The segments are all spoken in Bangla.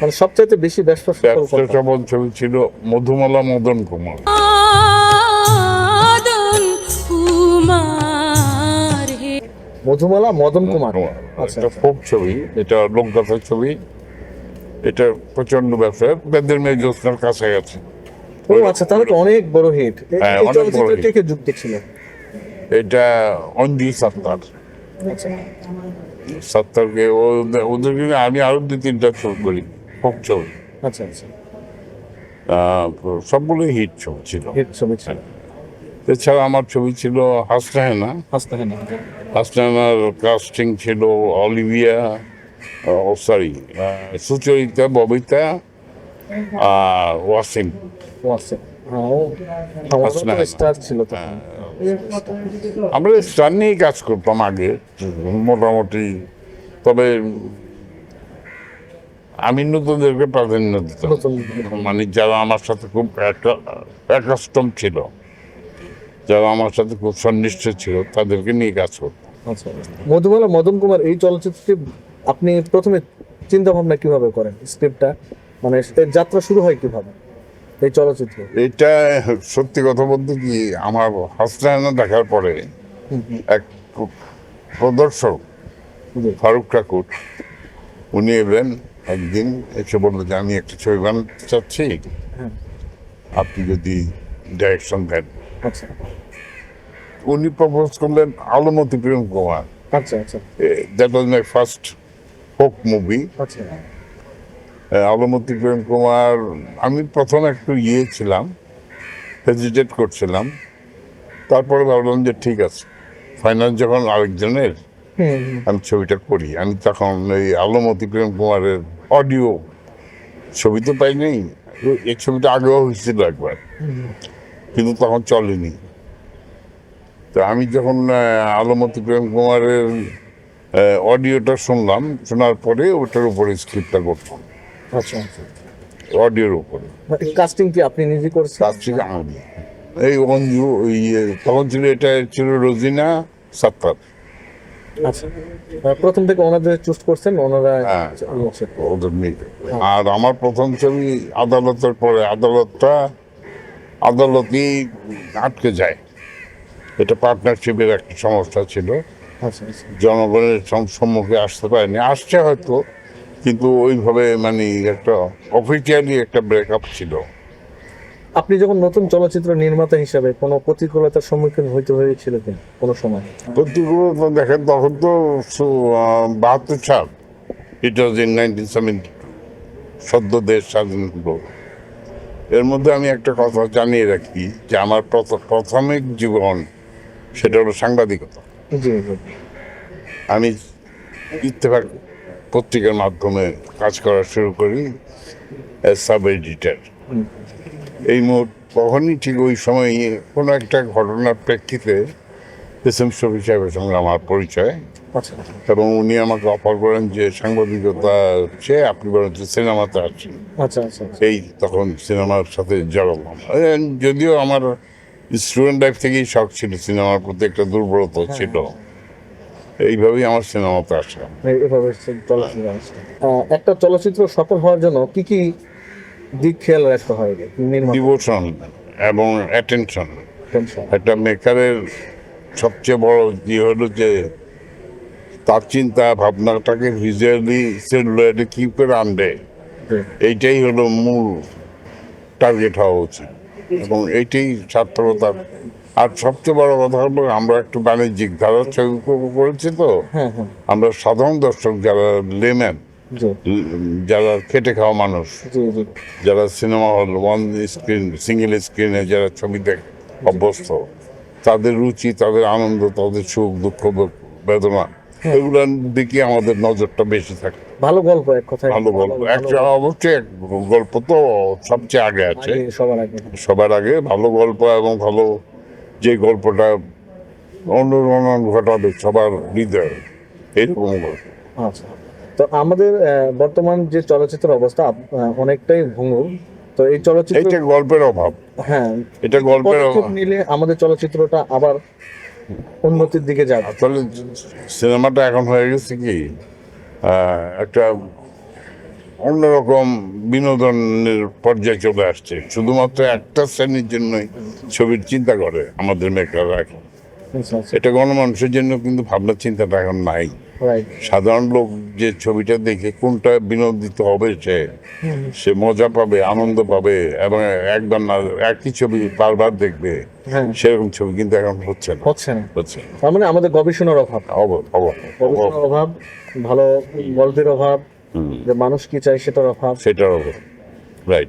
মানে সবচাইতে বেশি ব্যবসা সফল ছবি ছিল মধুমালা মদন কুমার। মধুমালা মদন কুমার। আচ্ছা। এটা ফোক ছবি এটা লোকগাথার ছবি। এটা প্রচণ্ড ব্যবসা। বেদের মেয়ে জ্যোৎস্নার কাছাকাছি ও আচ্ছা তাহলে তো অনেক বড় হিট হ্যাঁ, এই অনেক বড় চলচ্চিত্রে hit। কে কে যুক্ত ছিল? এটা অঞ্জি সত্তার। আচ্ছা। সত্তারকে ওদেরকে আমি আরও দু তিনটা ছবি করি। ফোক ছবি আচ্ছা আচ্ছা। সবগুলোই হিট ছবি ছিল। হিট ছবি ছিল। এছাড়া আমার ছবি ছিল হাসনাহেনা হাসতে হ্যাঁ না হাসনাহেনার কাস্টিং ছিল অলিভিয়া ও সরি সুচরিতা ববিতা আর ওয়াসিম। ও আছে হ্যাঁ। আমরা স্টার নিয়েই কাজ করতাম আগে মোটামুটি। তবে আমি নতুনদেরকে প্রাধান্য দিতাম। নতুন মানে যারা আমার সাথে খুব অ্যাকাস্টম ছিল যারা আমার সাথে খুব সন্নিষ্ঠ ছিল তাদেরকে নিয়ে কাজ করতাম। আচ্ছা। মধুমালা মদন কুমার এই চলচ্চিত্রটি আপনি প্রথমে চিন্তা ভাবনা কীভাবে করেন? স্ক্রিপ্টটা মানে এর যাত্রা শুরু হয় কীভাবে? এই চলচ্চিত্র। এটা সত্যি কথা বলতে কি আমার হাসনায়না দেখার পরে এক প্রদর্শক। ফারুক ঠাকুর উনি এলেন একদিন এসে বলল যে আমি একটা ছবি বানাতে চাচ্ছি। আপনি যদি ডাইরেকশন দেন। আচ্ছা। উনি প্রপোজ করলেন Alomoti Prem Kumar. That was my first folk movie Alomoti Prem Kumar আমি প্রথম একটু ইয়ে ছিলাম হেজিটেট করছিলাম। তারপরে ভাবলাম যে ঠিক আছে। ফাইনাল যখন আরেকজনের। আমি ছবিটা করি। আমি তখন এই আলমতি প্রেম কুমারের অডিও ছবি তো পাই নাই এই ছবিটা আগেও হয়েছিল একবার। কিন্তু তখন চলেনি। তো আমি যখন আলমতি প্রেম কুমারের অডিওটা শুনলাম শোনার পরে ওটার উপরে স্ক্রিপ্টটা করতাম। আচ্ছা। অডিওর উপরে। কাস্টিং কি আপনি নিজে করেছেন? থেকে আমি। এই অঞ্জু ইয়ে, তখন ছিল এটা ছিল রোজিনা সাত্তার। আচ্ছা। প্রথম থেকে ওনাদের চুজ করছেন ওনারা হ্যাঁ। ওদের মেয়ে আর আমার প্রথম ছবি আদালতের পরে আদালতটা আদালতই আটকে যায়। এটা পার্টনারশিপের একটা সমস্যা ছিল। আচ্ছা আচ্ছা। জনগণের সম- সম্মুখে আসতে পারেনি। আসছে হয়তো কিন্তু ওইভাবে মানে একটা অফিসিয়ালি একটা ব্রেকআপ ছিল। আপনি যখন নতুন চলচ্চিত্র নির্মাতা হিসাবে কোনো প্রতিকূলতার সম্মুখীন হইতে হয়েছিল কি কোনো সময়? প্রতিকূলতা দেখেন তখন তো বাহাত্তর সাল it was in nineteen seventy সদ্য দেশ স্বাধীন হলো। এর মধ্যে আমি একটা কথা জানিয়ে রাখি যে আমার প্রথ- প্রাথমিক জীবন সেটা হলো সাংবাদিকতা। আমি ইত্তেফাক পত্রিকার মাধ্যমে কাজ করা শুরু করি সাব এডিটার এই মুহূর্তে তখনই ঠিক ওই সময় কোনো একটা ঘটনার প্রেক্ষিতে এস এম শফি সাহেবের সঙ্গে আমার পরিচয়। আচ্ছা। এবং উনি আমাকে অফার করেন যে সাংবাদিকতা হচ্ছে আপনি বরঞ্চ সিনেমাতে আছেন। আচ্ছা আচ্ছা। এই তখন সিনেমার সাথে জড়ালাম যদিও আমার স্টুডেন্ট লাইফ থেকেই শখ ছিল সিনেমার প্রতি একটা দুর্বলতা ছিল। এইভাবেই আমার সিনেমাতে আসা এই- এভাবে হচ্ছে চলচ্চিত্র আসছে। আহ, একটা চলচ্চিত্র সফল হওয়ার জন্য কি কি দিক খেয়াল রাখতে হয় ডিভোশন এবং অ্যাটেনশন একটা মেকারের সবচেয়ে বড় ইয়ে হলো যে তার চিন্তা ভাবনাটাকে ভিজুয়ালি সেলুলারে কি করে আনবে। এইটাই হলো মূল টার্গেট হওয়া উচিত। এবং এইটাই সার্থকতা। আর সবচেয়ে বড় কথা হলো আমরা একটু বাণিজ্যিক ধারার ছবি করেছি তো। হ্যাঁ হ্যাঁ। আমরা সাধারণ দর্শক যারা লেম্যান জি যারা খেটে খাওয়া মানুষ যারা cinema hall one screen single স্ক্রিনে যারা ছবি দেখে অভ্যস্ত তাদের রুচি তাদের আনন্দ তাদের সুখ দুঃখ বেদনা এগুলোর দিকে আমাদের নজরটা বেশি থাকে। ভালো গল্প এক কথায়। ভালো গল্প। একটা অবশ্যই গল্প তো সবচেয়ে আগে আছে। সবার আগে। সবার আগে ভালো গল্প এবং ভালো যে গল্পটা অনুরণন ঘটাবে সবার হৃদয়ে এরকম গল্প। আচ্ছা। তো আমাদের বর্তমান যে চলচ্চিত্র অবস্থা অনেকটাই ভঙ্গুর। তো এই চলচ্চিত্র এইটা গল্পের অভাব। হ্যাঁ। এটা গল্পের অভাব। নিলে আমাদের চলচ্চিত্রটা আবার উন্নতির দিকে যাবে। আসলে সিনেমাটা এখন হয়ে গেছে কি একটা অন্যরকম বিনোদনের পর্যায়ে চলে আসছে। শুধুমাত্র একটা শ্রেণির জন্যই ছবির চিন্তা করে আমাদের মেকাররা এখন। এটা গণমানুষের জন্য কিন্তু ভাবনার চিন্তাটা এখন নাই। সাধারণ লোক যে ছবিটা দেখে কোনটা বিনোদিত হবে সে সে মজা পাবে আনন্দ পাবে এবং একবার না একই ছবি বারবার দেখবে হ্যাঁ। সেরকম ছবি কিন্তু এখন হচ্ছে না। হচ্ছে না। হচ্ছে তার মানে আমাদের গবেষণার অভাব। অব- গবেষণার অভাব ভালো গল্পের অভাব যে মানুষ কি চায় সেটার অভাব। সেটার অভাব। রাইট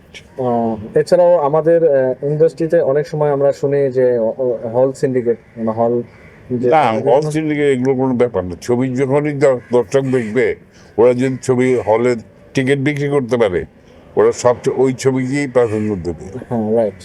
এছাড়াও আমাদের ইন্ডাস্ট্রিতে অনেক সময় আমরা শুনি যে হল সিন্ডিকেট মানে হল না হল সিন্ডিকে এগুলো কোনো ব্যাপার না। ছবি যখনই দর্শক দেখবে ওরা যদি ছবি হলে টিকিট বিক্রি করতে পারে ওরা সব ওই ছবিকেই প্রাধান্য দেবে। হ্যাঁ রাইট